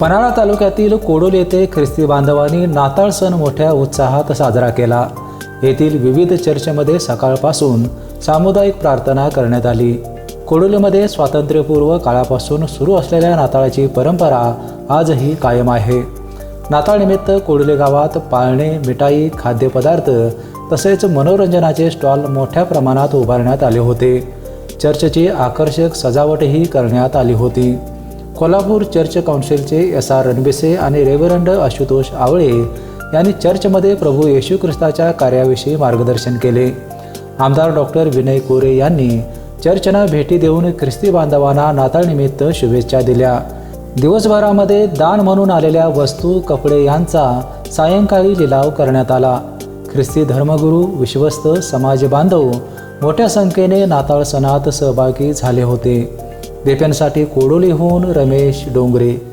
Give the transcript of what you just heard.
पन्हाळा तालुक्यातील कोडोल येथे ख्रिस्ती बांधवांनी नाताळ सण मोठ्या उत्साहात साजरा केला. येथील विविध चर्चमध्ये सकाळपासून सामुदायिक प्रार्थना करण्यात आली. कोडोलीमध्ये स्वातंत्र्यपूर्व काळापासून सुरू असलेल्या नाताळाची परंपरा आजही कायम आहे. नाताळनिमित्त कोडोली गावात पाळणे मिठाई खाद्यपदार्थ तसेच मनोरंजनाचे स्टॉल मोठ्या प्रमाणात उभारण्यात आले होते. चर्चची आकर्षक सजावटही करण्यात आली होती. कोल्हापूर चर्च काउन्सिलचे एस आर रणबिसे आणि रेव्हरंड आशुतोष आवळे यांनी चर्चमध्ये प्रभू येशू ख्रिस्ताच्या कार्याविषयी मार्गदर्शन केले. आमदार डॉक्टर विनय कोरे यांनी चर्चना भेटी देऊन ख्रिस्ती बांधवांना नाताळनिमित्त शुभेच्छा दिल्या. दिवसभरामध्ये दान म्हणून आलेल्या वस्तू कपडे यांचा सायंकाळी लिलाव करण्यात आला. ख्रिस्ती धर्मगुरू विश्वस्त समाज बांधव मोठ्या संख्येने नाताळ सणात सहभागी झाले होते. देप्यांसाठी कोडोलीहून रमेश डोंगरे.